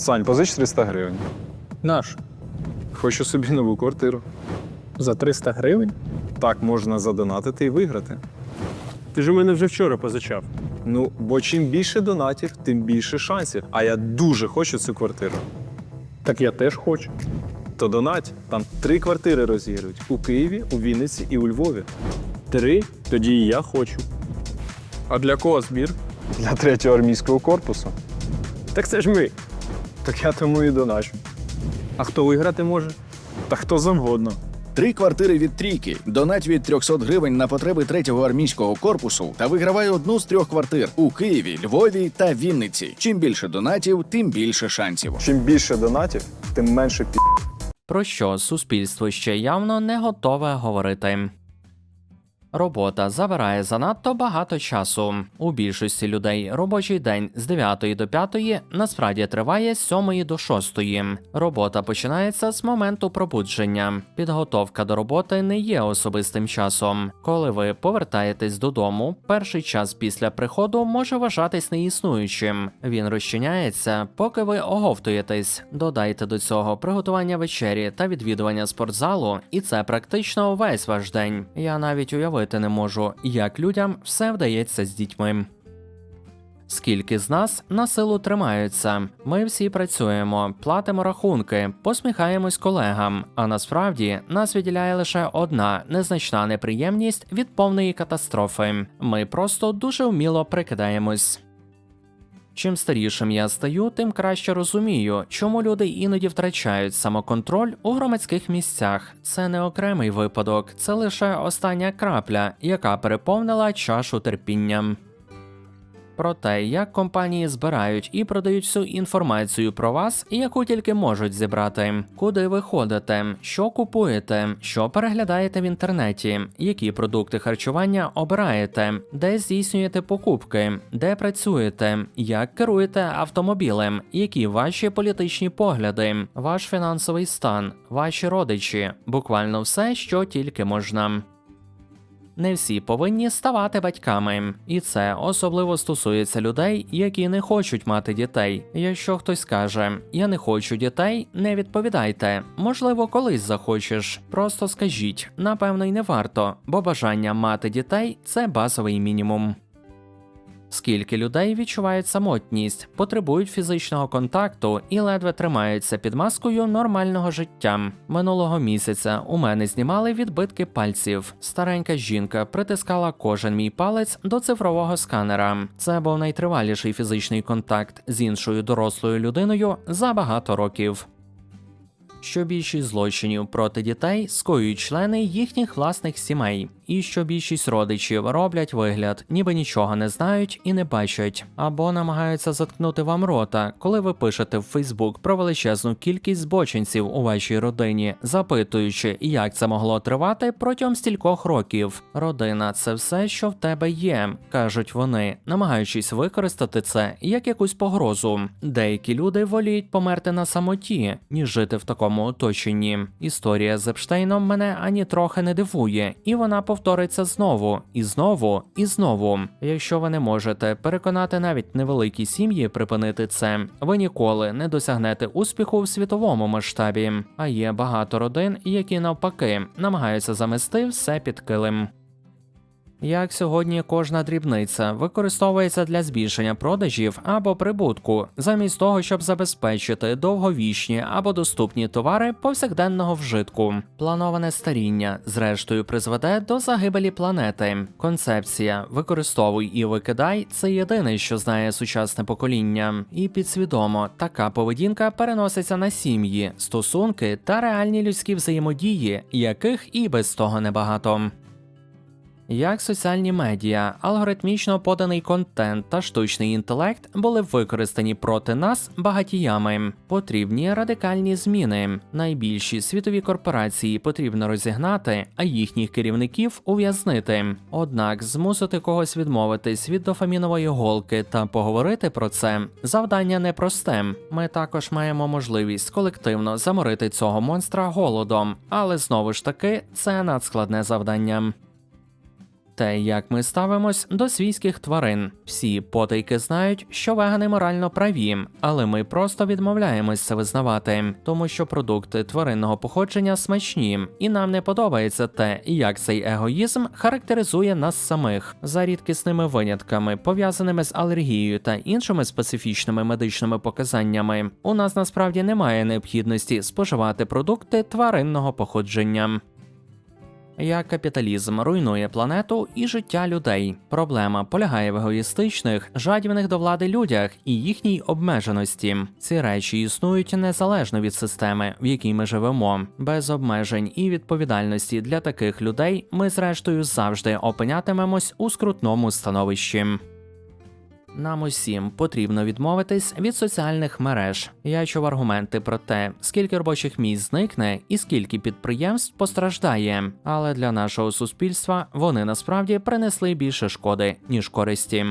Сань, позич 300 гривень. Наш Хочу собі нову квартиру. за 300 гривень. Так можна задонатити і виграти. Ти ж у мене вже вчора позичав. Ну, бо чим більше донатів, тим більше шансів. А я дуже хочу цю квартиру. Так я теж хочу. То донать, там три квартири розігрують у Києві, у Вінниці і у Львові. Три, тоді і я хочу. А для кого збір? Для третього армійського корпусу. Так це ж ми. Так я тому і доначу. А хто виграти може? Та хто завгодно. Три квартири від трійки. Донать від 300 гривень на потреби третього армійського корпусу та вигравай одну з трьох квартир у Києві, Львові та Вінниці. Чим більше донатів, тим більше шансів. Чим більше донатів, тим менше пі. про що суспільство ще явно не готове говорити. Робота забирає занадто багато часу. У більшості людей робочий день з 9 до 5 насправді триває з 7 до 6. Робота починається з моменту пробудження. Підготовка до роботи не є особистим часом. Коли ви повертаєтесь додому, перший час після приходу може вважатись неіснуючим. Він розчиняється, поки ви оговтуєтесь. Додайте до цього приготування вечері та відвідування спортзалу, і це практично весь ваш день. Я навіть уявити не можу, як людям все вдається з дітьми. Скільки з нас на силу тримаються? Ми всі працюємо, платимо рахунки, посміхаємось колегам. А насправді нас відділяє лише одна незначна неприємність від повної катастрофи. Ми просто дуже вміло прикидаємось. Чим старішим я стаю, тим краще розумію, чому люди іноді втрачають самоконтроль у громадських місцях. Це не окремий випадок, це лише остання крапля, яка переповнила чашу терпіння. Про те, як компанії збирають і продають всю інформацію про вас, яку тільки можуть зібрати, куди ви ходите, що купуєте, що переглядаєте в інтернеті, які продукти харчування обираєте, де здійснюєте покупки, де працюєте, як керуєте автомобілем, які ваші політичні погляди, ваш фінансовий стан, ваші родичі, буквально все, що тільки можна. Не всі повинні ставати батьками, і це особливо стосується людей, які не хочуть мати дітей. Якщо хтось каже Я не хочу дітей, не відповідайте. Можливо, колись захочеш. Просто скажіть, напевно, й не варто, бо бажання мати дітей це базовий мінімум. Скільки людей відчувають самотність, потребують фізичного контакту і ледве тримаються під маскою нормального життя. Минулого місяця у мене знімали відбитки пальців. Старенька жінка притискала кожен мій палець до цифрового сканера. Це був найтриваліший фізичний контакт з іншою дорослою людиною за багато років що більшість злочинів проти дітей скоюють члени їхніх власних сімей, і що більшість родичів роблять вигляд, ніби нічого не знають і не бачать, або намагаються заткнути вам рота, коли ви пишете в Фейсбук про величезну кількість збочинців у вашій родині, запитуючи, як це могло тривати протягом стількох років. Родина це все, що в тебе є, кажуть вони, намагаючись використати це як якусь погрозу. Деякі люди воліють померти на самоті, ніж жити в такому оточенні. Історія з Епштейном мене ані трохи не дивує, і вона повториться знову, і знову, і знову. Якщо ви не можете переконати навіть невеликі сім'ї припинити це, ви ніколи не досягнете успіху в світовому масштабі. А є багато родин, які навпаки намагаються замести все під килим. Як сьогодні кожна дрібниця використовується для збільшення продажів або прибутку, замість того, щоб забезпечити довговічні або доступні товари повсякденного вжитку. Плановане старіння, зрештою, призведе до загибелі планети. Концепція використовуй і викидай це єдине, що знає сучасне покоління, і підсвідомо така поведінка переноситься на сім'ї, стосунки та реальні людські взаємодії, яких і без того небагато. Як соціальні медіа, алгоритмічно поданий контент та штучний інтелект були використані проти нас багатіями. Потрібні радикальні зміни. Найбільші світові корпорації потрібно розігнати, а їхніх керівників ув'язнити. Однак змусити когось відмовитись від дофамінової голки та поговорити про це завдання непросте. Ми також маємо можливість колективно заморити цього монстра голодом, але знову ж таки це надскладне завдання. Те, як ми ставимось до свійських тварин. Всі потайки знають, що вегани морально праві, але ми просто відмовляємось це визнавати, тому що продукти тваринного походження смачні, і нам не подобається те, як цей егоїзм характеризує нас самих за рідкісними винятками, пов'язаними з алергією та іншими специфічними медичними показаннями. У нас насправді немає необхідності споживати продукти тваринного походження. Як капіталізм руйнує планету і життя людей. Проблема полягає в егоїстичних, жадібних до влади людях і їхній обмеженості. Ці речі існують незалежно від системи, в якій ми живемо. Без обмежень і відповідальності для таких людей ми, зрештою, завжди опинятимемось у скрутному становищі. Нам усім потрібно відмовитись від соціальних мереж. Я чув аргументи про те, скільки робочих місць зникне і скільки підприємств постраждає. Але для нашого суспільства вони насправді принесли більше шкоди ніж користі.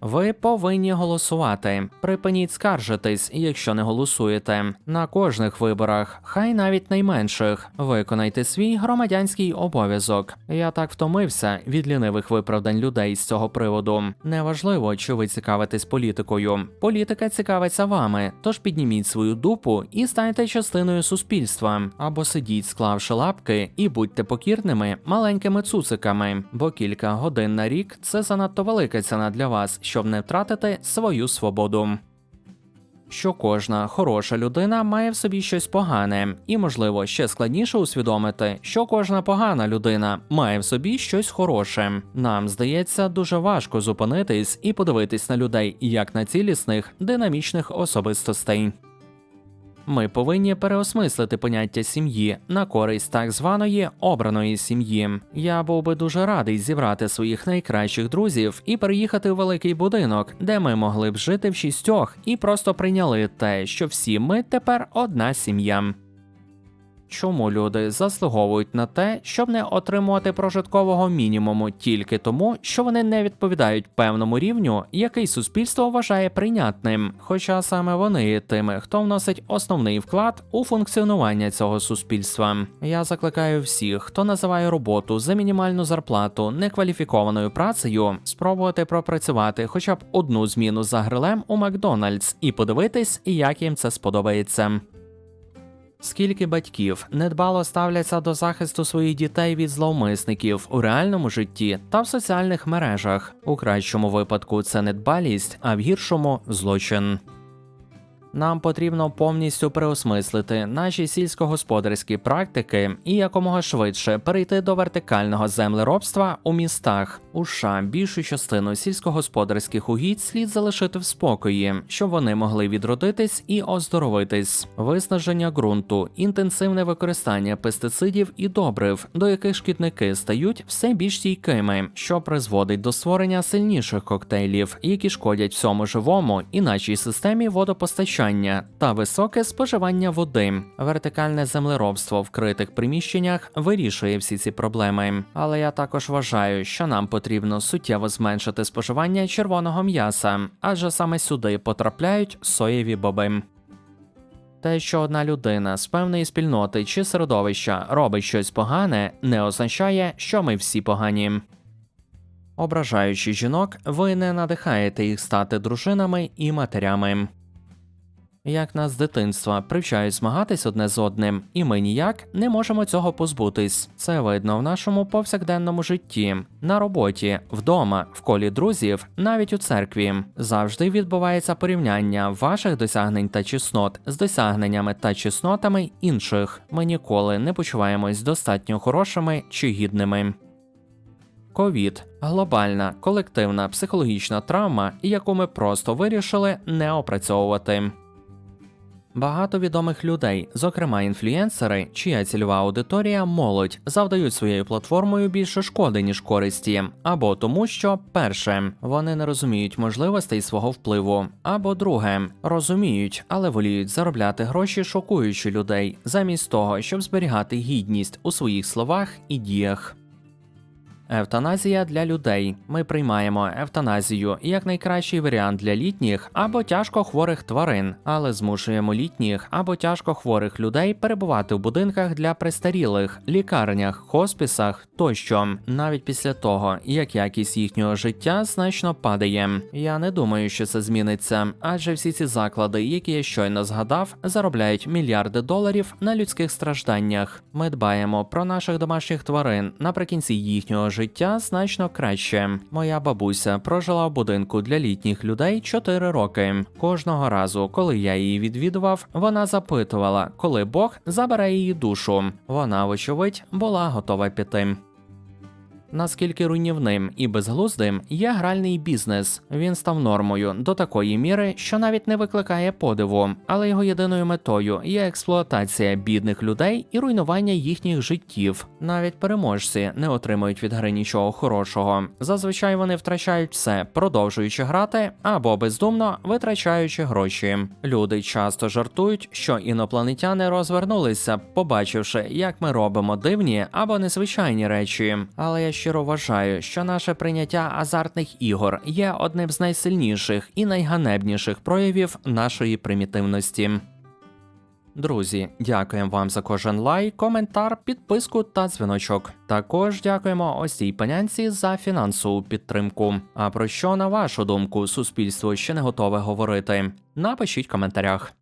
Ви повинні голосувати. Припиніть скаржитись, якщо не голосуєте. На кожних виборах, хай навіть найменших, виконайте свій громадянський обов'язок. Я так втомився від лінивих виправдань людей з цього приводу. Неважливо, чи ви цікавитесь політикою. Політика цікавиться вами, тож підніміть свою дупу і станьте частиною суспільства, або сидіть, склавши лапки, і будьте покірними маленькими цуциками, бо кілька годин на рік це занадто велика ціна для вас, щоб не втратити свою свободу. Що кожна хороша людина має в собі щось погане, і можливо ще складніше усвідомити, що кожна погана людина має в собі щось хороше. Нам здається дуже важко зупинитись і подивитись на людей як на цілісних, динамічних особистостей. Ми повинні переосмислити поняття сім'ї на користь так званої обраної сім'ї. Я був би дуже радий зібрати своїх найкращих друзів і переїхати у великий будинок, де ми могли б жити в шістьох і просто прийняли те, що всі ми тепер одна сім'я. Чому люди заслуговують на те, щоб не отримувати прожиткового мінімуму тільки тому, що вони не відповідають певному рівню, який суспільство вважає прийнятним, хоча саме вони є тими, хто вносить основний вклад у функціонування цього суспільства. Я закликаю всіх, хто називає роботу за мінімальну зарплату некваліфікованою працею, спробувати пропрацювати хоча б одну зміну за грилем у Макдональдс і подивитись, як їм це сподобається. Скільки батьків недбало ставляться до захисту своїх дітей від зловмисників у реальному житті та в соціальних мережах. У кращому випадку це недбалість, а в гіршому злочин. Нам потрібно повністю переосмислити наші сільськогосподарські практики і якомога швидше перейти до вертикального землеробства у містах. У США більшу частину сільськогосподарських угідь слід залишити в спокої, щоб вони могли відродитись і оздоровитись. Виснаження ґрунту, інтенсивне використання пестицидів і добрив, до яких шкідники стають все більш стійкими, що призводить до створення сильніших коктейлів, які шкодять всьому живому і нашій системі водопостачання та високе споживання води. Вертикальне землеробство в критих приміщеннях вирішує всі ці проблеми. Але я також вважаю, що нам потрібно суттєво зменшити споживання червоного м'яса, адже саме сюди потрапляють соєві боби. Те, що одна людина з певної спільноти чи середовища робить щось погане, не означає, що ми всі погані. Ображаючи жінок, ви не надихаєте їх стати дружинами і матерями. Як нас з дитинства привчають змагатись одне з одним, і ми ніяк не можемо цього позбутись. Це видно в нашому повсякденному житті, на роботі, вдома, в колі друзів, навіть у церкві. Завжди відбувається порівняння ваших досягнень та чеснот з досягненнями та чеснотами інших. Ми ніколи не почуваємось достатньо хорошими чи гідними. Ковід глобальна колективна психологічна травма, яку ми просто вирішили не опрацьовувати. Багато відомих людей, зокрема інфлюенсери, чия цільова аудиторія молодь, завдають своєю платформою більше шкоди, ніж користі, або тому, що перше вони не розуміють можливостей свого впливу, або друге розуміють, але воліють заробляти гроші, шокуючи людей, замість того, щоб зберігати гідність у своїх словах і діях. Евтаназія для людей. Ми приймаємо евтаназію як найкращий варіант для літніх або тяжко хворих тварин, але змушуємо літніх або тяжко хворих людей перебувати в будинках для престарілих, лікарнях, хоспісах тощо, навіть після того, як якість їхнього життя значно падає. Я не думаю, що це зміниться, адже всі ці заклади, які я щойно згадав, заробляють мільярди доларів на людських стражданнях. Ми дбаємо про наших домашніх тварин наприкінці їхнього життя значно краще. Моя бабуся прожила в будинку для літніх людей 4 роки. Кожного разу, коли я її відвідував, вона запитувала, коли Бог забере її душу. Вона, вочевидь, була готова піти. Наскільки руйнівним і безглуздим є гральний бізнес. Він став нормою до такої міри, що навіть не викликає подиву, але його єдиною метою є експлуатація бідних людей і руйнування їхніх життів. Навіть переможці не отримують від гри нічого хорошого. Зазвичай вони втрачають все, продовжуючи грати або бездумно витрачаючи гроші. Люди часто жартують, що інопланетяни розвернулися, побачивши, як ми робимо дивні або незвичайні речі. Але я щиро вважаю, що наше прийняття азартних ігор є одним з найсильніших і найганебніших проявів нашої примітивності. Друзі, дякуємо вам за кожен лайк, коментар, підписку та дзвіночок. Також дякуємо ось цій панянці за фінансову підтримку. А про що на вашу думку суспільство ще не готове говорити? Напишіть в коментарях.